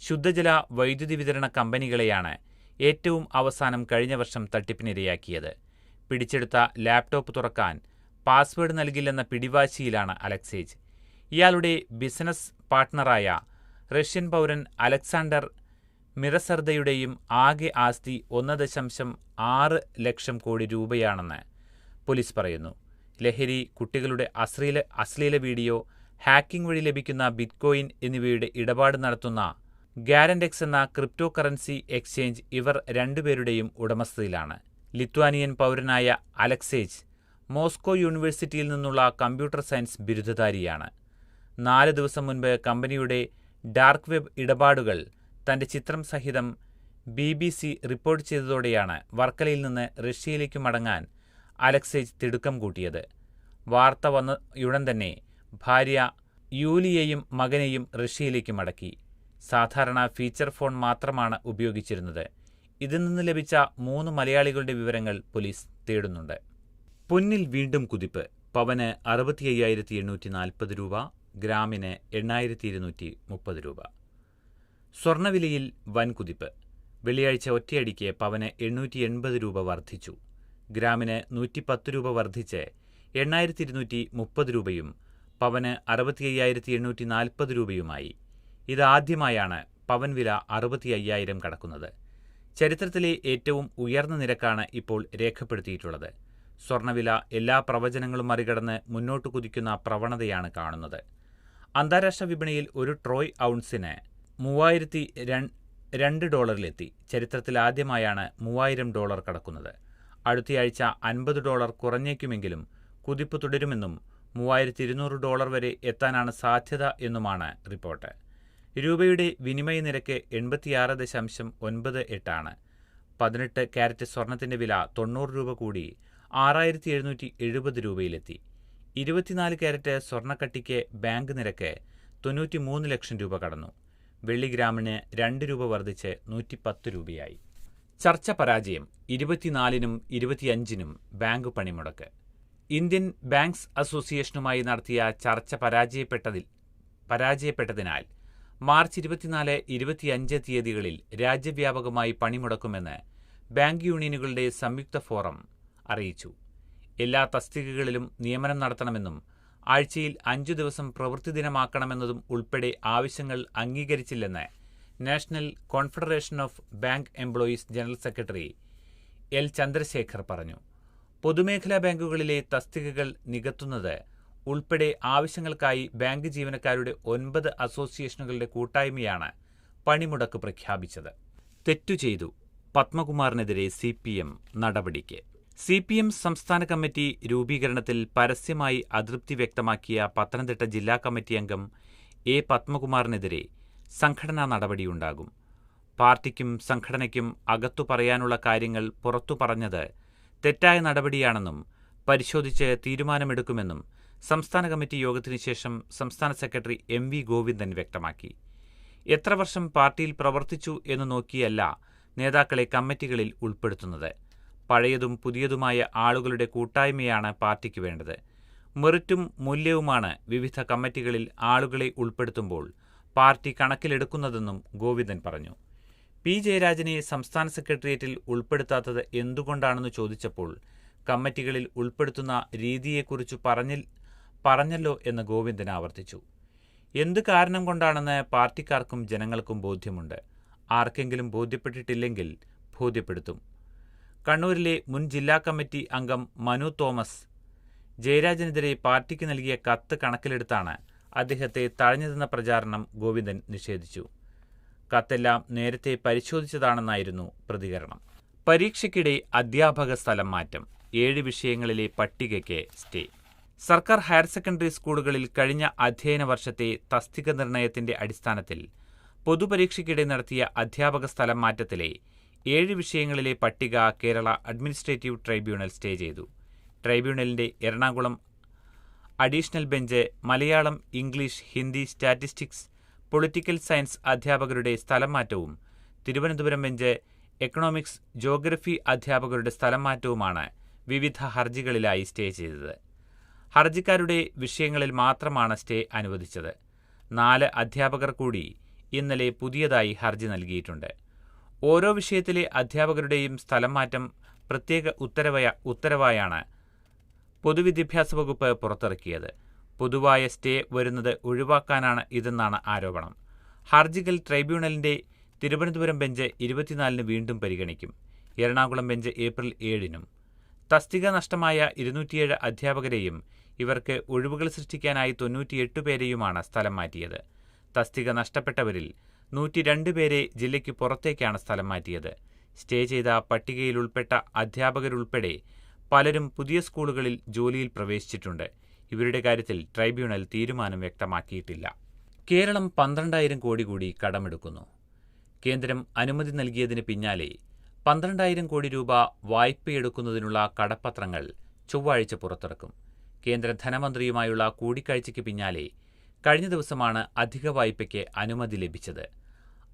Speaker 1: ശുദ്ധജല വൈദ്യുതി വിതരണ കമ്പനികളെയാണ് ഏറ്റവും അവസാനം കഴിഞ്ഞ വർഷം തട്ടിപ്പിനിരയാക്കിയത്. പിടിച്ചെടുത്ത ലാപ്ടോപ്പ് തുറക്കാൻ പാസ്വേഡ് നൽകില്ലെന്ന പിടിവാശിയിലാണ് അലക്സേജ്. ഇയാളുടെ ബിസിനസ് പാർട്ട്ണറായ റഷ്യൻ പൗരൻ അലക്സാണ്ടർ മിറസർദയുടെയും ആകെ ആസ്തി ഒന്ന് ദശാംശം ആറ് ലക്ഷം കോടി രൂപയാണെന്ന് പോലീസ് പറയുന്നു. ലഹരി കുട്ടികളുടെ അശ്ലീല അശ്ലീല വീഡിയോ ഹാക്കിംഗ് വഴി ലഭിക്കുന്ന ബിറ്റ്കോയിൻ എന്നിവയുടെ ഇടപാട് നടത്തുന്ന ഗ്യാരൻഡെക്സ് എന്ന ക്രിപ്റ്റോ കറൻസി എക്സ്ചേഞ്ച് ഇവർ രണ്ടുപേരുടെയും ഉടമസ്ഥതയിലാണ്. ലിത്വാനിയൻ പൗരനായ അലക്സേജ് മോസ്കോ യൂണിവേഴ്സിറ്റിയിൽ നിന്നുള്ള കമ്പ്യൂട്ടർ സയൻസ് ബിരുദധാരിയാണ്. നാല് ദിവസം മുൻപ് കമ്പനിയുടെ ഡാർക്ക് വെബ് ഇടപാടുകൾ തന്റെ ചിത്രം സഹിതം ബി ബി സി റിപ്പോർട്ട് ചെയ്തതോടെയാണ് വർക്കലയിൽ നിന്ന് റഷ്യയിലേക്ക് മടങ്ങാൻ അലക്സേജ് തിടുക്കം കൂട്ടിയത്. വാർത്ത വന്നയുടൻ തന്നെ ഭാര്യ യൂലിയയും മകനെയും റഷ്യയിലേക്ക് മടക്കി. സാധാരണ ഫീച്ചർ ഫോൺ മാത്രമാണ് ഉപയോഗിച്ചിരുന്നത്. ഇതിൽ നിന്ന് ലഭിച്ച മൂന്ന് മലയാളികളുടെ വിവരങ്ങൾ പോലീസ് തേടുന്നുണ്ട്. പൊന്നിൽ വീണ്ടും കുതിപ്പ്. പവന് അറുപത്തി അയ്യായിരത്തി എണ്ണൂറ്റി നാൽപ്പത് രൂപ ഗ്രാമിന് എണ്ണായിരത്തി ഇരുന്നൂറ്റി മുപ്പത് രൂപ. സ്വർണവിലയിൽ വൻ കുതിപ്പ്. വെള്ളിയാഴ്ച ഒറ്റയടിക്ക് പവന് എണ്ണൂറ്റി എൺപത് രൂപ വർദ്ധിച്ചു. ഗ്രാമിന് നൂറ്റിപ്പത്ത് രൂപ വർദ്ധിച്ച് എണ്ണായിരത്തി ഇരുന്നൂറ്റി മുപ്പത് രൂപയും പവന് അറുപത്തി അയ്യായിരത്തി എണ്ണൂറ്റി നാൽപ്പത് രൂപയുമായി. ഇതാദ്യമായാണ് പവൻ വില അറുപത്തി അയ്യായിരം കടക്കുന്നത്. ചരിത്രത്തിലെ ഏറ്റവും ഉയർന്ന നിരക്കാണ് ഇപ്പോൾ രേഖപ്പെടുത്തിയിട്ടുള്ളത്. സ്വർണവില എല്ലാ പ്രവചനങ്ങളും മറികടന്ന് മുന്നോട്ട് കുതിക്കുന്ന പ്രവണതയാണ് കാണുന്നത്. അന്താരാഷ്ട്ര വിപണിയിൽ ഒരു ട്രോയ് ഔൺസിന് മൂവായിരത്തി രണ്ട് ഡോളറിലെത്തി. ചരിത്രത്തിൽ ആദ്യമായാണ് മൂവായിരം ഡോളർ കടക്കുന്നത്. അടുത്തയാഴ്ച അൻപത് ഡോളർ കുറഞ്ഞേക്കുമെങ്കിലും കുതിപ്പ് തുടരുമെന്നും മൂവായിരത്തി ഇരുന്നൂറ് ഡോളർ വരെ എത്താനാണ് സാധ്യത എന്നുമാണ് റിപ്പോർട്ട്. രൂപയുടെ വിനിമയ നിരക്ക് എൺപത്തിയാറ് ദശാംശം ഒൻപത് എട്ടാണ് പതിനെട്ട് ക്യാരറ്റ് സ്വർണത്തിന്റെ വില തൊണ്ണൂറ് രൂപ കൂടി ആറായിരത്തി എഴുന്നൂറ്റി എഴുപത് രൂപയിലെത്തി. ഇരുപത്തിനാല് ക്യാരറ്റ് സ്വർണക്കട്ടിക്ക് ബാങ്ക് നിരക്ക് തൊണ്ണൂറ്റി മൂന്ന് ലക്ഷം രൂപ കടന്നു. വെള്ളിഗ്രാമിന് രണ്ട് രൂപ വർദ്ധിച്ച് നൂറ്റിപ്പത്ത് രൂപയായി. ചർച്ച പരാജയം ഇരുപത്തിനാലിനും ഇരുപത്തിയഞ്ചിനും ബാങ്ക് പണിമുടക്ക്. ഇന്ത്യൻ ബാങ്ക്സ് അസോസിയേഷനുമായി നടത്തിയ ചർച്ച പരാജയപ്പെട്ടതിൽ പരാജയപ്പെട്ടതിനാൽ മാർച്ച് ഇരുപത്തിനാല് ഇരുപത്തിയഞ്ച് തീയതികളിൽ രാജ്യവ്യാപകമായി പണിമുടക്കുമെന്ന് ബാങ്ക് യൂണിയനുകളുടെ സംയുക്ത ഫോറം അറിയിച്ചു. എല്ലാ തസ്തികകളിലും നിയമനം നടത്തണമെന്നും ആഴ്ചയിൽ അഞ്ചു ദിവസം പ്രവൃത്തി ദിനമാക്കണമെന്നതും ഉൾപ്പെടെ ആവശ്യങ്ങൾ അംഗീകരിച്ചില്ലെന്ന് national confederation of bank employees general secretary L. Chandrasekhar പറഞ്ഞു. പൊതുമേഖലാ ബാങ്കുകളിലെ തസ്തികകൾ നികത്തുന്നത് ഉൾപ്പെടെ ആവശ്യങ്ങൾക്കായി ബാങ്ക് ജീവനക്കാരുടെ ഒൻപത് അസോസിയേഷനുകളുടെ കൂട്ടായ്മയാണ് പണിമുടക്ക് പ്രഖ്യാപിച്ചത്. തെറ്റു ചെയ്തു. പത്മകുമാറിനെതിരെ സി പി എം നടപടിക്ക്. സി പി എം സംസ്ഥാന കമ്മിറ്റി രൂപീകരണത്തിൽ പരസ്യമായി അതൃപ്തി വ്യക്തമാക്കിയ പത്തനംതിട്ട ജില്ലാ കമ്മിറ്റി അംഗം എ പത്മകുമാറിനെതിരെ സംഘടനാ നടപടിയുണ്ടാകും. പാർട്ടിക്കും സംഘടനയ്ക്കും അകത്തു പറയാനുള്ള കാര്യങ്ങൾ പുറത്തു പറഞ്ഞത് തെറ്റായ നടപടിയാണെന്നും പരിശോധിച്ച് തീരുമാനമെടുക്കുമെന്നും സംസ്ഥാന കമ്മിറ്റി യോഗത്തിനു ശേഷം സംസ്ഥാന സെക്രട്ടറി എം വി ഗോവിന്ദൻ വ്യക്തമാക്കി. എത്ര വർഷം പാർട്ടിയിൽ പ്രവർത്തിച്ചു എന്ന് നോക്കിയല്ല നേതാക്കളെ കമ്മിറ്റികളിൽ ഉൾപ്പെടുത്തുന്നത്. പഴയതും പുതിയതുമായ ആളുകളുടെ കൂട്ടായ്മയാണ് പാർട്ടിക്ക് വേണ്ടത്. മെറിറ്റും മൂല്യവുമാണ് വിവിധ കമ്മിറ്റികളിൽ ആളുകളെ ഉൾപ്പെടുത്തുമ്പോൾ പാർട്ടി കണക്കിലെടുക്കുന്നതെന്നും ഗോവിന്ദൻ പറഞ്ഞു. പി. ജയരാജനെ സംസ്ഥാന സെക്രട്ടേറിയറ്റിൽ ഉൾപ്പെടുത്താത്തത് എന്തുകൊണ്ടാണെന്ന് ചോദിച്ചപ്പോൾ കമ്മിറ്റികളിൽ ഉൾപ്പെടുത്തുന്ന രീതിയെക്കുറിച്ച് പറഞ്ഞിൽ പറഞ്ഞല്ലോ എന്ന് ഗോവിന്ദൻ ആവർത്തിച്ചു. എന്ത് കാരണം കൊണ്ടാണെന്ന് പാർട്ടിക്കാർക്കും ജനങ്ങൾക്കും ബോധ്യമുണ്ട്. ആർക്കെങ്കിലും ബോധ്യപ്പെട്ടിട്ടില്ലെങ്കിൽ ബോധ്യപ്പെടുത്തും. കണ്ണൂരിലെ മുൻ ജില്ലാ കമ്മിറ്റി അംഗം മനു തോമസ് ജയരാജനെതിരെ പാർട്ടിക്ക് നൽകിയ കത്ത് കണക്കിലെടുത്താണ് അദ്ദേഹത്തെ തഴഞ്ഞതെന്ന പ്രചാരണം ഗോവിന്ദൻ നിഷേധിച്ചു. കത്തെല്ലാം നേരത്തെ പരിശോധിച്ചതാണെന്നായിരുന്നു പ്രതികരണം. പരീക്ഷയ്ക്കിടെ അധ്യാപക സ്ഥലം മാറ്റം. ഏഴ് വിഷയങ്ങളിലെ പട്ടികയ്ക്ക് സ്റ്റേ. സർക്കാർ ഹയർ സെക്കൻഡറി സ്കൂളുകളിൽ കഴിഞ്ഞ അധ്യയന വർഷത്തെ തസ്തിക നിർണയത്തിന്റെ അടിസ്ഥാനത്തിൽ പൊതുപരീക്ഷയ്ക്കിടെ നടത്തിയ അധ്യാപക സ്ഥലം മാറ്റത്തിലെ ഏഴ് വിഷയങ്ങളിലെ പട്ടിക കേരള അഡ്മിനിസ്ട്രേറ്റീവ് ട്രൈബ്യൂണൽ സ്റ്റേ ചെയ്തു. ട്രൈബ്യൂണലിന്റെ Ernakulam additional bench Malayalam English Hindi statistics political science അധ്യാപകരുടെ സ്ഥലം മാറ്റവും തിരുവനന്തപുരം ബെഞ്ച് എക്കണോമിക്സ് ജോഗ്രഫി അധ്യാപകരുടെ സ്ഥലം മാറ്റവുമാണ് വിവിധ ഹർജികളിലായി സ്റ്റേ ചെയ്തത്. ഹർജിക്കാരുടെ വിഷയങ്ങളിൽ മാത്രമാണ് സ്റ്റേ അനുവദിച്ചത്. നാല് അധ്യാപകർ കൂടി ഇന്നലെ പുതിയതായി ഹർജി നൽകിയിട്ടുണ്ട്. ഓരോ വിഷയത്തിലെ അധ്യാപകരുടെയും സ്ഥലം മാറ്റം പ്രത്യേക ഉത്തരവയ ഉത്തരവായാണ് പൊതുവിദ്യാഭ്യാസ വകുപ്പ് പുറത്തിറക്കിയത്. പൊതുവായ സ്റ്റേ വരുന്നത് ഒഴിവാക്കാനാണ് ഇതെന്നാണ് ആരോപണം. ഹർജികൾ ട്രൈബ്യൂണലിന്റെ തിരുവനന്തപുരം ബെഞ്ച് ഇരുപത്തിനാലിന് വീണ്ടും പരിഗണിക്കും. എറണാകുളം ബെഞ്ച് ഏപ്രിൽ ഏഴിനും. തസ്തിക നഷ്ടമായ ഇരുന്നൂറ്റിയേഴ് അധ്യാപകരെയും ഇവർക്ക് ഒഴിവുകൾ സൃഷ്ടിക്കാനായി തൊണ്ണൂറ്റിയെട്ട് പേരെയുമാണ് സ്ഥലം മാറ്റിയത്. തസ്തിക നഷ്ടപ്പെട്ടവരിൽ നൂറ്റി രണ്ട് പേരെ ജില്ലയ്ക്ക് പുറത്തേക്കാണ് സ്ഥലം മാറ്റിയത്. സ്റ്റേ ചെയ്ത പട്ടികയിൽ ഉൾപ്പെട്ട അധ്യാപകരുൾപ്പെടെ പലരും പുതിയ സ്കൂളുകളിൽ ജോലിയിൽ പ്രവേശിച്ചിട്ടുണ്ട്. ഇവരുടെ കാര്യത്തിൽ ട്രൈബ്യൂണൽ തീരുമാനം വ്യക്തമാക്കിയിട്ടില്ല. കേരളം പന്ത്രണ്ടായിരം കോടി കൂടി കടമെടുക്കുന്നു. കേന്ദ്രം അനുമതി നൽകിയതിന് പിന്നാലെ പന്ത്രണ്ടായിരം കോടി രൂപ വായ്പയെടുക്കുന്നതിനുള്ള കടപ്പത്രങ്ങൾ ചൊവ്വാഴ്ച പുറത്തിറക്കും. കേന്ദ്ര ധനമന്ത്രിയുമായുള്ള കൂടിക്കാഴ്ചയ്ക്ക് പിന്നാലെ കഴിഞ്ഞ ദിവസമാണ് അധിക വായ്പയ്ക്ക് അനുമതി ലഭിച്ചത്.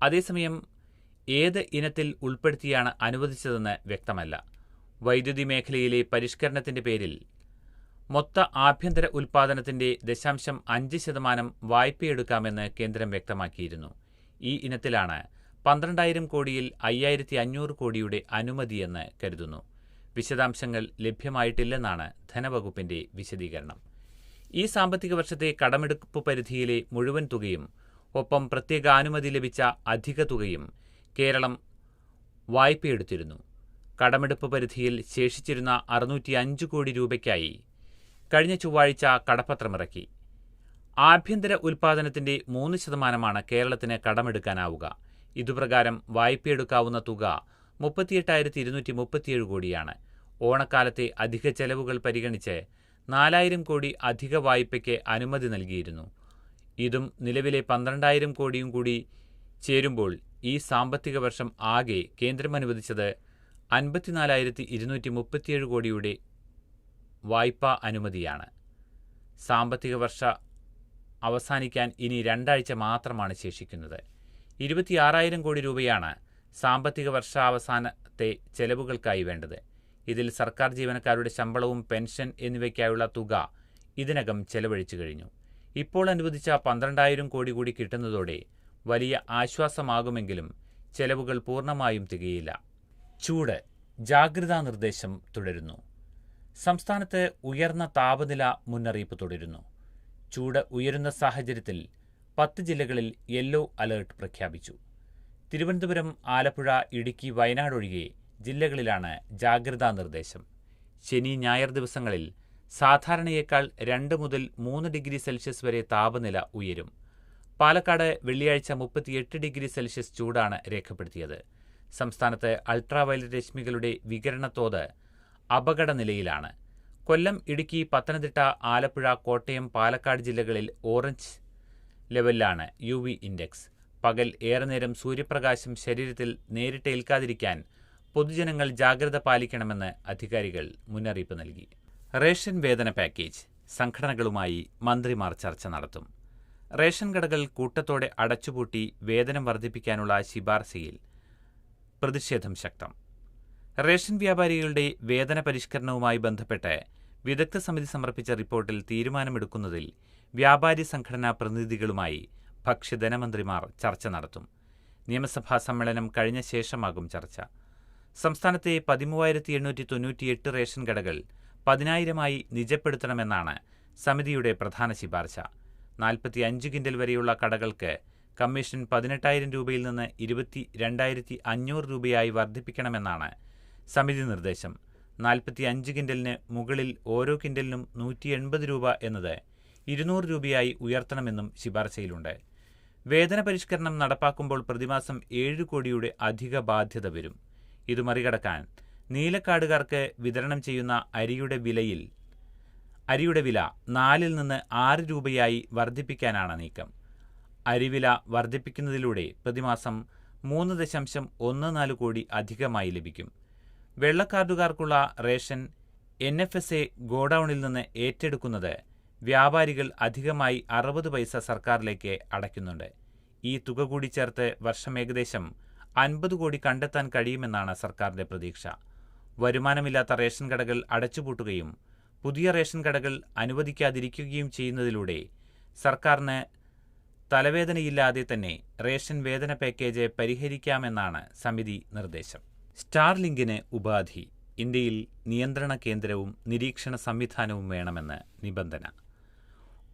Speaker 1: അതേസമയം ഏത് ഇനത്തിൽ ഉൾപ്പെടുത്തിയാണ് അനുവദിച്ചതെന്ന് വ്യക്തമല്ല. വൈദ്യുതി മേഖലയിലെ പരിഷ്കരണത്തിന്റെ പേരിൽ മൊത്ത ആഭ്യന്തര ഉൽപ്പാദനത്തിന്റെ ദശാംശം അഞ്ച് ശതമാനം വായ്പയെടുക്കാമെന്ന് കേന്ദ്രം വ്യക്തമാക്കിയിരുന്നു. ഈ ഇനത്തിലാണ് പന്ത്രണ്ടായിരം കോടിയിൽ അയ്യായിരത്തി അഞ്ഞൂറ് കോടിയുടെ അനുമതിയെന്ന് കരുതുന്നു. വിശദാംശങ്ങൾ ലഭ്യമായിട്ടില്ലെന്നാണ് ധനവകുപ്പിന്റെ വിശദീകരണം. ഈ സാമ്പത്തിക വർഷത്തെ കടമെടുപ്പ് പരിധിയിലെ മുഴുവൻ തുകയും ഒപ്പം പ്രത്യേക അനുമതി ലഭിച്ച അധിക തുകയും കേരളം വായ്പയെടുത്തിരുന്നു. കടമെടുപ്പ് പരിധിയിൽ ശേഷിച്ചിരുന്ന അറുന്നൂറ്റി അഞ്ച് കോടി രൂപയ്ക്കായി കഴിഞ്ഞ ചൊവ്വാഴ്ച കടപ്പത്രമിറക്കി. ആഭ്യന്തര ഉൽപാദനത്തിന്റെ മൂന്ന് ശതമാനമാണ് കേരളത്തിന് കടമെടുക്കാനാവുക. ഇതുപ്രകാരം വായ്പയെടുക്കാവുന്ന തുക മുപ്പത്തിയെട്ടായിരത്തി ഇരുന്നൂറ്റി മുപ്പത്തിയേഴ് കോടിയാണ്. ഓണക്കാലത്തെ അധിക ചെലവുകൾ പരിഗണിച്ച് നാലായിരം കോടി അധിക വായ്പയ്ക്ക് അനുമതി നൽകിയിരുന്നു. ഇതും നിലവിലെ പന്ത്രണ്ടായിരം കോടിയും കൂടി ചേരുമ്പോൾ ഈ സാമ്പത്തിക വർഷം ആകെ കേന്ദ്രം അനുവദിച്ചത് അൻപത്തിനാലായിരത്തി ഇരുന്നൂറ്റി മുപ്പത്തിയേഴ് കോടിയുടെ വായ്പാ അനുമതിയാണ്. സാമ്പത്തിക വർഷ അവസാനിക്കാൻ ഇനി രണ്ടാഴ്ച മാത്രമാണ് ശേഷിക്കുന്നത്. ഇരുപത്തിയാറായിരം കോടി രൂപയാണ് സാമ്പത്തിക വർഷാവസാനത്തെ ചെലവുകൾക്കായി വേണ്ടത്. ഇതിൽ സർക്കാർ ജീവനക്കാരുടെ ശമ്പളവും പെൻഷൻ എന്നിവയ്ക്കായുള്ള തുക ഇതിനകം ചെലവഴിച്ചു കഴിഞ്ഞു. ഇപ്പോൾ അനുവദിച്ച പന്ത്രണ്ടായിരം കോടി കൂടി കിട്ടുന്നതോടെ വലിയ ആശ്വാസമാകുമെങ്കിലും ചെലവുകൾ പൂർണമായും തികയില്ല. ചൂട്. ജാഗ്രതാ നിർദ്ദേശം തുടരുന്നു. സംസ്ഥാനത്ത് ഉയർന്ന താപനില മുന്നറിയിപ്പ് തുടരുന്നു. ചൂട് ഉയരുന്ന സാഹചര്യത്തിൽ പത്ത് ജില്ലകളിൽ യെല്ലോ അലേർട്ട് പ്രഖ്യാപിച്ചു. തിരുവനന്തപുരം ആലപ്പുഴ ഇടുക്കി വയനാട് ഒഴികെ ജില്ലകളിലാണ് ജാഗ്രതാ നിർദ്ദേശം. ശനി ഞായർ ദിവസങ്ങളിൽ സാധാരണയേക്കാൾ രണ്ട് മുതൽ മൂന്ന് ഡിഗ്രി സെൽഷ്യസ് വരെ താപനില ഉയരും. പാലക്കാട് വെള്ളിയാഴ്ച മുപ്പത്തിയെട്ട് ഡിഗ്രി സെൽഷ്യസ് ചൂടാണ് രേഖപ്പെടുത്തിയത്. സംസ്ഥാനത്ത് അൾട്രാവയലറ്റ് രശ്മികളുടെ വികരണ അപകട നിലയിലാണ് കൊല്ലം ഇടുക്കി പത്തനംതിട്ട ആലപ്പുഴ കോട്ടയം പാലക്കാട് ജില്ലകളിൽ ഓറഞ്ച് ലെവലിലാണ് യു വി ഇൻഡെക്സ്. പകൽ ഏറെ നേരം സൂര്യപ്രകാശം ശരീരത്തിൽ നേരിട്ട് ഏൽക്കാതിരിക്കാൻ പൊതുജനങ്ങൾ ജാഗ്രത പാലിക്കണമെന്ന് അധികാരികൾ മുന്നറിയിപ്പ് നൽകി. റേഷൻ വേതന പാക്കേജ് സംഘടനകളുമായി മന്ത്രിമാർ ചർച്ച നടത്തും. റേഷൻ കടകൾ കൂട്ടത്തോടെ അടച്ചുപൂട്ടി വേതനം വർദ്ധിപ്പിക്കാനുള്ള ശിപാർശയിൽ പ്രതിഷേധം ശക്തം. റേഷൻ വ്യാപാരികളുടെ വേതന പരിഷ്കരണവുമായി ബന്ധപ്പെട്ട് വിദഗ്ധ സമിതി സമർപ്പിച്ച റിപ്പോർട്ടിൽ തീരുമാനമെടുക്കുന്നതിൽ വ്യാപാരി സംഘടനാ പ്രതിനിധികളുമായി ഭക്ഷ്യധനമന്ത്രിമാർ ചർച്ച നടത്തും. നിയമസഭാ സമ്മേളനം കഴിഞ്ഞ ശേഷമാകും ചർച്ച. സംസ്ഥാനത്തെ പതിമൂവായിരത്തി എണ്ണൂറ്റി തൊണ്ണൂറ്റിയെട്ട് റേഷൻ കടകൾ പതിനായിരമായി നിജപ്പെടുത്തണമെന്നാണ് സമിതിയുടെ പ്രധാന ശുപാർശ. നാൽപ്പത്തി അഞ്ച് കിൻഡൽ വരെയുള്ള കടകൾക്ക് കമ്മീഷൻ പതിനെട്ടായിരം രൂപയിൽ നിന്ന് ഇരുപത്തി രണ്ടായിരത്തി അഞ്ഞൂറ് രൂപയായി വർദ്ധിപ്പിക്കണമെന്നാണ് സമിതി നിർദ്ദേശം. നാൽപ്പത്തി അഞ്ച് കിൻഡലിന് മുകളിൽ ഓരോ കിൻഡലിനും നൂറ്റി എൺപത് രൂപ എന്നത് ഇരുന്നൂറ് രൂപയായി ഉയർത്തണമെന്നും ശുപാർശയിലുണ്ട്. വേതന പരിഷ്കരണം നടപ്പാക്കുമ്പോൾ പ്രതിമാസം ഏഴ് കോടിയുടെ അധിക ബാധ്യത വരും. ഇത് മറികടക്കാൻ നീലക്കാടുകാർക്ക് വിതരണം ചെയ്യുന്ന അരിയുടെ വിലയിൽ അരിയുടെ വില നാലിൽ നിന്ന് ആറ് രൂപയായി വർദ്ധിപ്പിക്കാനാണ് നീക്കം. അരിവില വർദ്ധിപ്പിക്കുന്നതിലൂടെ പ്രതിമാസം മൂന്ന് ദശാംശം ഒന്ന് നാല് കോടി അധികമായി ലഭിക്കും. വെള്ളക്കാർഡുകാർക്കുള്ള ration N F S A ഗോഡൌണിൽ നിന്ന് ഏറ്റെടുക്കുന്നത് വ്യാപാരികൾ അധികമായി അറുപത് പൈസ സർക്കാരിലേക്ക് അടയ്ക്കുന്നുണ്ട്. ഈ തുക കൂടി ചേർത്ത് വർഷം ഏകദേശം അൻപത് കോടി കണ്ടെത്താൻ കഴിയുമെന്നാണ് സർക്കാരിന്റെ പ്രതീക്ഷ. വരുമാനമില്ലാത്ത റേഷൻ കടകൾ അടച്ചുപൂട്ടുകയും പുതിയ റേഷൻ കടകൾ അനുവദിക്കാതിരിക്കുകയും ചെയ്യുന്നതിലൂടെ സർക്കാരിന് തലവേദനയില്ലാതെ തന്നെ റേഷൻ വേതന പാക്കേജ് പരിഹരിക്കാമെന്നാണ് സമിതി നിർദ്ദേശം. സ്റ്റാർലിങ്കിന് ഉപാധി ഇന്ത്യയിൽ നിയന്ത്രണ കേന്ദ്രവും നിരീക്ഷണ സംവിധാനവും വേണമെന്ന് നിബന്ധന.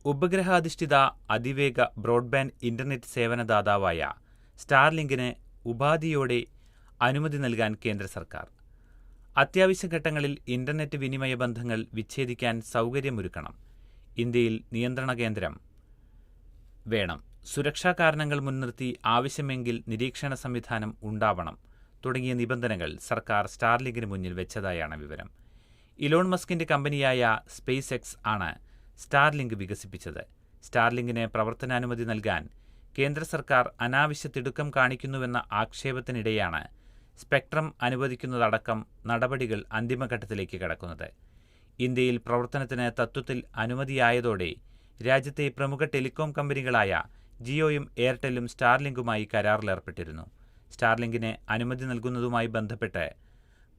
Speaker 1: ഉപഗ്രഹാധിഷ്ഠിത അതിവേഗ ബ്രോഡ്ബാൻഡ് ഇന്റർനെറ്റ് സേവനദാതാവായ സ്റ്റാർലിങ്കിന് ഉപാധിയോടെ അനുമതി നൽകാൻ കേന്ദ്ര സർക്കാർ. അത്യാവശ്യ ഘട്ടങ്ങളിൽ ഇന്റർനെറ്റ് വിനിമയ ബന്ധങ്ങൾ വിച്ഛേദിക്കാൻ സൗകര്യമൊരുക്കണം. ഇന്ത്യയിൽ നിയന്ത്രണ കേന്ദ്രം വേണം. സുരക്ഷാ കാരണങ്ങൾ മുൻനിർത്തി ആവശ്യമെങ്കിൽ നിരീക്ഷണ സംവിധാനം ഉണ്ടാവണം. തുടങ്ങിയ നിബന്ധനകൾ സർക്കാർ സ്റ്റാർലിങ്കിന് മുന്നിൽ വെച്ചതായാണ് വിവരം. ഇലോൺ മസ്കിന്റെ കമ്പനിയായ സ്പേസ് എക്സ് ആണ് സ്റ്റാർലിങ്ക് വികസിപ്പിച്ചത്. സ്റ്റാർലിങ്കിന് പ്രവർത്തനാനുമതി നൽകാൻ കേന്ദ്ര സർക്കാർ അനാവശ്യ തിടുക്കം കാണിക്കുന്നുവെന്ന ആക്ഷേപത്തിനിടെയാണ് സ്പെക്ട്രം അനുവദിക്കുന്നതടക്കം നടപടികൾ അന്തിമഘട്ടത്തിലേക്ക് കടക്കുന്നത്. ഇന്ത്യയിൽ പ്രവർത്തനത്തിന് തത്വത്തിൽ അനുമതിയായതോടെ രാജ്യത്തെ പ്രമുഖ ടെലികോം കമ്പനികളായ ജിയോയും എയർടെല്ലും സ്റ്റാർലിങ്കുമായി കരാറിലേർപ്പെട്ടിരുന്നു. സ്റ്റാർലിങ്കിന് അനുമതി നൽകുന്നതുമായി ബന്ധപ്പെട്ട്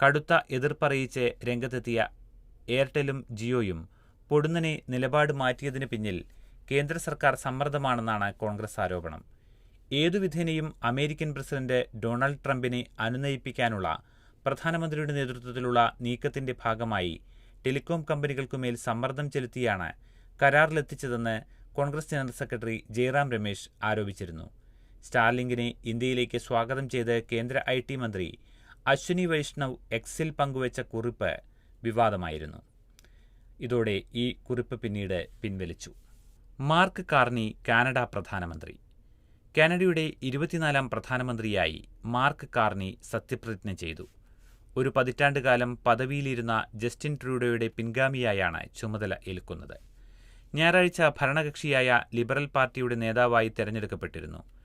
Speaker 1: കടുത്ത എതിർപ്പറിയിച്ച് രംഗത്തെത്തിയ എയർടെലും ജിയോയും പൊടുന്നനെ നിലപാട് മാറ്റിയതിന് പിന്നിൽ കേന്ദ്ര സർക്കാർ സമ്മർദ്ദമാണെന്നാണ് കോൺഗ്രസ് ആരോപണം. ഏതുവിധേനയും അമേരിക്കൻ പ്രസിഡന്റ് ഡൊണാൾഡ് ട്രംപിനെ അനുനയിപ്പിക്കാനുള്ള പ്രധാനമന്ത്രിയുടെ നേതൃത്വത്തിലുള്ള നീക്കത്തിന്റെ ഭാഗമായി ടെലികോം കമ്പനികൾക്കുമേൽ സമ്മർദ്ദം ചെലുത്തിയാണ് കരാറിലെത്തിച്ചതെന്ന് Congress general secretary Jairam Ramesh ആരോപിച്ചിരുന്നു. സ്റ്റാർലിങ്കിനെ ഇന്ത്യയിലേക്ക് സ്വാഗതം ചെയ്ത് കേന്ദ്ര ഐ ടി മന്ത്രി അശ്വിനി വൈഷ്ണവ് എക്സിൽ പങ്കുവച്ച കുറിപ്പ് വിവാദമായിരുന്നു. ഇതോടെ ഈ കുറിപ്പ് പിന്നീട് പിൻവലിച്ചു. മാർക്ക് കാർണി കാനഡ പ്രധാനമന്ത്രി. കാനഡയുടെ ഇരുപത്തിനാലാം പ്രധാനമന്ത്രിയായി മാർക്ക് കാർണി സത്യപ്രതിജ്ഞ ചെയ്തു. ഒരു പതിറ്റാണ്ടുകാലം പദവിയിലിരുന്ന ജസ്റ്റിൻ ട്രൂഡോയുടെ പിൻഗാമിയായാണ് ചുമതല ഏൽക്കുന്നത്. ഞായറാഴ്ച ഭരണകക്ഷിയായ ലിബറൽ പാർട്ടിയുടെ നേതാവായി തെരഞ്ഞെടുക്കപ്പെട്ടിരുന്നു.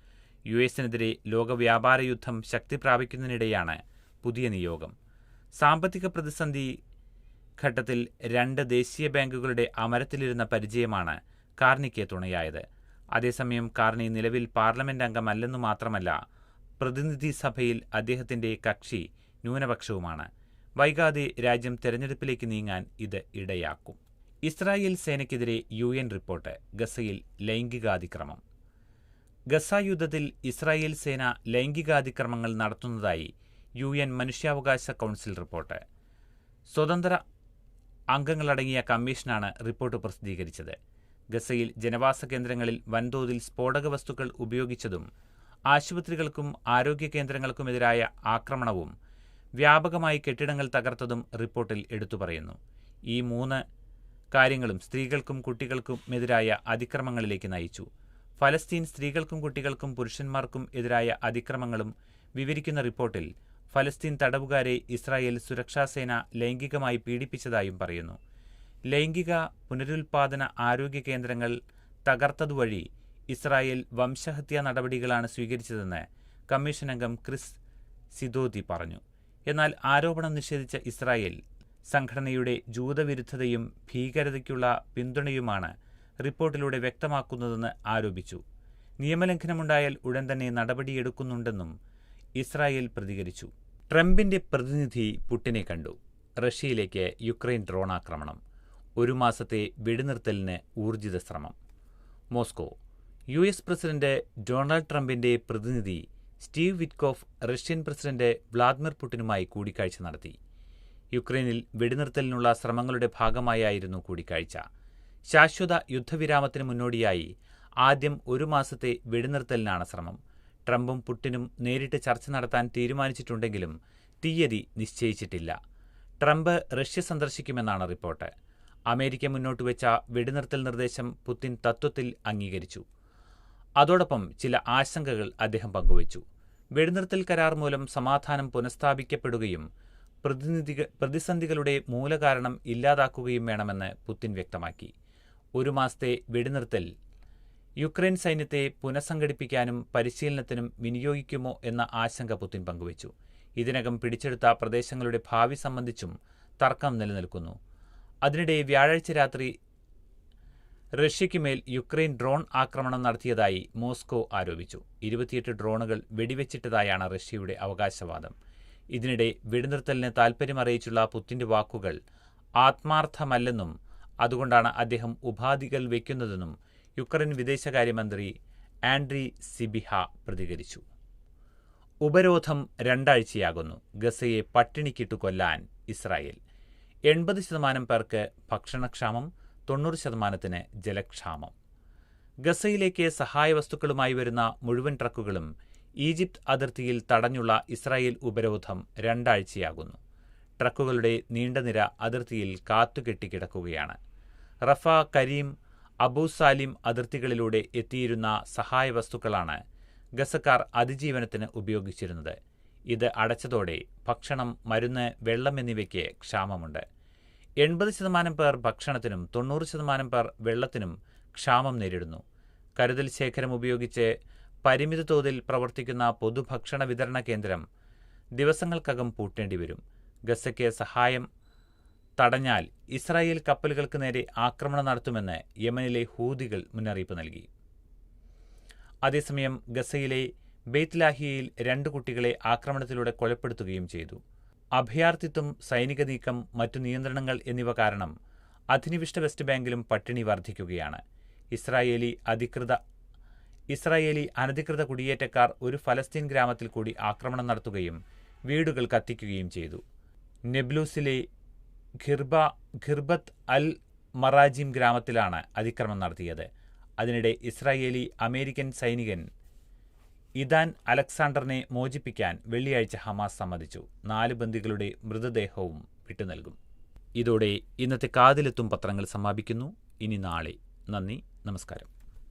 Speaker 1: യു എസിനെതിരെ ലോകവ്യാപാര യുദ്ധം ശക്തി പ്രാപിക്കുന്നതിനിടെയാണ് പുതിയ നിയോഗം. സാമ്പത്തിക പ്രതിസന്ധി ഘട്ടത്തിൽ രണ്ട് ദേശീയ ബാങ്കുകളുടെ അമരത്തിലിരുന്ന പരിചയമാണ് കാർണിക്ക് തുണയായത്. അതേസമയം കാർണി നിലവിൽ പാർലമെന്റ് അംഗമല്ലെന്നു മാത്രമല്ല പ്രതിനിധി സഭയിൽ അദ്ദേഹത്തിന്റെ കക്ഷി ന്യൂനപക്ഷവുമാണ്. വൈകാതെ രാജ്യം തെരഞ്ഞെടുപ്പിലേക്ക് നീങ്ങാൻ ഇത് ഇടയാക്കും. ഇസ്രായേൽ സേനയ്ക്കെതിരെ യു എൻ റിപ്പോർട്ട് ഗസയിൽ ലൈംഗികാതിക്രമം. ഗസ യുദ്ധത്തിൽ ഇസ്രായേൽ സേന ലൈംഗികാതിക്രമങ്ങൾ നടത്തുന്നതായി യു എൻ മനുഷ്യാവകാശ കൗൺസിൽ റിപ്പോർട്ട്. സ്വതന്ത്ര അംഗങ്ങളടങ്ങിയ കമ്മീഷനാണ് റിപ്പോർട്ട് പ്രസിദ്ധീകരിച്ചത്. ഗസയിൽ ജനവാസ കേന്ദ്രങ്ങളിൽ വൻതോതിൽ സ്ഫോടക വസ്തുക്കൾ ഉപയോഗിച്ചതും ആശുപത്രികൾക്കും ആരോഗ്യ കേന്ദ്രങ്ങൾക്കുമെതിരായ ആക്രമണവും വ്യാപകമായി കെട്ടിടങ്ങൾ തകർത്തതും റിപ്പോർട്ടിൽ എടുത്തു പറയുന്നു. ഈ മൂന്ന് കാര്യങ്ങളും സ്ത്രീകൾക്കും കുട്ടികൾക്കും എതിരായ അതിക്രമങ്ങളിലേക്ക് നയിച്ചു. ഫലസ്തീൻ സ്ത്രീകൾക്കും കുട്ടികൾക്കും പുരുഷന്മാർക്കും എതിരായ അതിക്രമങ്ങളും വിവരിക്കുന്ന റിപ്പോർട്ടിൽ ഫലസ്തീൻ തടവുകാരെ ഇസ്രായേൽ സുരക്ഷാസേന ലൈംഗികമായി പീഡിപ്പിച്ചതായും പറയുന്നു. ലൈംഗിക പുനരുൽപാദന ആരോഗ്യ കേന്ദ്രങ്ങൾ തകർത്തതുവഴി ഇസ്രായേൽ വംശഹത്യാ നടപടികളാണ് സ്വീകരിച്ചതെന്ന് കമ്മീഷൻ അംഗം ക്രിസ് സിദോതി പറഞ്ഞു. എന്നാൽ ആരോപണം നിഷേധിച്ച ഇസ്രായേൽ സംഘടനയുടെ ജൂതവിരുദ്ധതയും ഭീകരതയ്ക്കുള്ള പിന്തുണയുമാണ് റിപ്പോർട്ടിലൂടെ വ്യക്തമാക്കുന്നതെന്ന് ആരോപിച്ചു. നിയമലംഘനമുണ്ടായാൽ ഉടൻ തന്നെ നടപടിയെടുക്കുന്നുണ്ടെന്നും ഇസ്രായേൽ പ്രതികരിച്ചു. ട്രംപിന്റെ പ്രതിനിധി പുട്ടിനെ കണ്ടു. റഷ്യയിലേക്ക് യുക്രൈൻ ഡ്രോണാക്രമണം. ഒരു മാസത്തെ വെടിനിർത്തലിന് ഊർജിത ശ്രമം. Moscow. U S president Donald ട്രംപിന്റെ പ്രതിനിധി Steve Witkoff Russian president Vladimir പുടിനുമായി കൂടിക്കാഴ്ച നടത്തി. യുക്രൈനിൽ വെടിനിർത്തലിനുള്ള ശ്രമങ്ങളുടെ ഭാഗമായായിരുന്നു കൂടിക്കാഴ്ച. ശാശ്വത യുദ്ധവിരാമത്തിന് മുന്നോടിയായി ആദ്യം ഒരു മാസത്തെ വെടിനിർത്തലിനാണ് ശ്രമം. ട്രംപും പുട്ടിനും നേരിട്ട് ചർച്ച നടത്താൻ തീരുമാനിച്ചിട്ടുണ്ടെങ്കിലും തീയതി നിശ്ചയിച്ചിട്ടില്ല. ട്രംപ് റഷ്യ സന്ദർശിക്കുമെന്നാണ് റിപ്പോർട്ട്. അമേരിക്ക മുന്നോട്ട് വെച്ച വെടിനിർത്തൽ നിർദ്ദേശം പുത്തിൻ തത്വത്തിൽ അംഗീകരിച്ചു. അതോടൊപ്പം ചില ആശങ്കകൾ അദ്ദേഹം പങ്കുവച്ചു. വെടിനിർത്തൽ കരാർ മൂലം സമാധാനം പുനഃസ്ഥാപിക്കപ്പെടുകയും പ്രതിസന്ധികളുടെ മൂലകാരണം ഇല്ലാതാക്കുകയും വേണമെന്ന് പുത്തിൻ വ്യക്തമാക്കി. ഒരു മാസത്തെ വെടിനിർത്തൽ. യുക്രൈൻ സൈന്യത്തെ പുനഃസംഘടിപ്പിക്കാനും പരിശീലനത്തിനും വിനിയോഗിക്കുമോ എന്ന ആശങ്ക പുത്തിൻ പങ്കുവച്ചു. ഇതിനകം പിടിച്ചെടുത്ത പ്രദേശങ്ങളുടെ ഭാവി സംബന്ധിച്ചും തർക്കം നിലനിൽക്കുന്നു. അതിനിടെ വ്യാഴാഴ്ച രാത്രി റഷ്യയ്ക്ക് മേൽ യുക്രൈൻ ഡ്രോൺ ആക്രമണം നടത്തിയതായി മോസ്കോ ആരോപിച്ചു. ഇരുപത്തിയെട്ട് ഡ്രോണുകൾ വെടിവെച്ചിട്ടതായാണ് റഷ്യയുടെ അവകാശവാദം. ഇതിനിടെ വെടിനിർത്തലിന് താൽപര്യമറിയിച്ചുള്ള പുത്തിന്റെ വാക്കുകൾ ആത്മാർത്ഥമല്ലെന്നും അതുകൊണ്ടാണ് അദ്ദേഹം ഉപാധികൾ വയ്ക്കുന്നതെന്നും യുക്രൈൻ വിദേശകാര്യമന്ത്രി ആൻഡ്രി സിബിഹ പ്രതികരിച്ചു. ഉപരോധം രണ്ടാഴ്ചയാകുന്നു. ഗസയെ പട്ടിണിക്കിട്ടു കൊല്ലാൻ ഇസ്രായേൽ. എൺപത് ശതമാനം പേർക്ക് ഭക്ഷണക്ഷാമം തൊണ്ണൂറ് ശതമാനത്തിന് ജലക്ഷാമം. ഗസയിലേക്ക് സഹായ വസ്തുക്കളുമായി വരുന്ന മുഴുവൻ ട്രക്കുകളും ഈജിപ്ത് അതിർത്തിയിൽ തടഞ്ഞുള്ള ഇസ്രായേൽ ഉപരോധം രണ്ടാഴ്ചയാകുന്നു. ട്രക്കുകളുടെ നീണ്ടനിര അതിർത്തിയിൽ കാത്തുകെട്ടിക്കിടക്കുകയാണ്. റഫ കരീം അബൂസാലിം അതിർത്തികളിലൂടെ എത്തിയിരുന്ന സഹായ വസ്തുക്കളാണ് ഗസക്കാർ അതിജീവനത്തിന് ഉപയോഗിച്ചിരുന്നത്. ഇത് അടച്ചതോടെ ഭക്ഷണം മരുന്ന് വെള്ളം എന്നിവയ്ക്ക് ക്ഷാമമുണ്ട്. എൺപത് ശതമാനം പേർ ഭക്ഷണത്തിനും തൊണ്ണൂറ് ശതമാനം പേർ വെള്ളത്തിനും ക്ഷാമം നേരിടുന്നു. കരുതൽ ശേഖരം ഉപയോഗിച്ച് പരിമിത തോതിൽ പ്രവർത്തിക്കുന്ന പൊതുഭക്ഷണ വിതരണ കേന്ദ്രം ദിവസങ്ങൾക്കകം പൂട്ടേണ്ടി വരും ഗസയ്ക്ക് സഹായം തടഞ്ഞാൽ ഇസ്രായേൽ കപ്പലുകൾക്ക് നേരെ ആക്രമണം നടത്തുമെന്ന് യമനിലെ ഹൂതികൾ മുന്നറിയിപ്പ് നൽകി. അതേസമയം ഗസയിലെ ബെയ്ത്ലാഹിയയിൽ രണ്ട് കുട്ടികളെ ആക്രമണത്തിലൂടെ കൊലപ്പെടുത്തുകയും ചെയ്തു. അഭയാർത്ഥിത്വം സൈനിക നീക്കം മറ്റു നിയന്ത്രണങ്ങൾ എന്നിവ കാരണം അധിനിവിഷ്ട വെസ്റ്റ് ബാങ്കിലും പട്ടിണി വർദ്ധിക്കുകയാണ് ഇസ്രായേലി അധികൃത ഇസ്രായേലി അനധികൃത കുടിയേറ്റക്കാർ ഒരു ഫലസ്തീൻ ഗ്രാമത്തിൽ കൂടി ആക്രമണം നടത്തുകയും വീടുകൾ കത്തിക്കുകയും ചെയ്തു. നെബ്ലൂസിലെ ഖിർബ ഖിർബത്ത് അൽ മറാജിം ഗ്രാമത്തിലാണ് അതിക്രമം നടത്തിയത്. അതിനിടെ ഇസ്രായേലി അമേരിക്കൻ സൈനികൻ ഇദാൻ അലക്സാണ്ടറിനെ മോചിപ്പിക്കാൻ വെള്ളിയാഴ്ച ഹമാസ് സമ്മതിച്ചു. നാല് ബന്ദികളുടെ മൃതദേഹവും വിട്ടുനൽകും ഇതോടെ ഇന്നത്തെ കാതിലെത്തും പത്രങ്ങൾ സമാപിക്കുന്നു. ഇനി നാളെ. നന്ദി. നമസ്കാരം.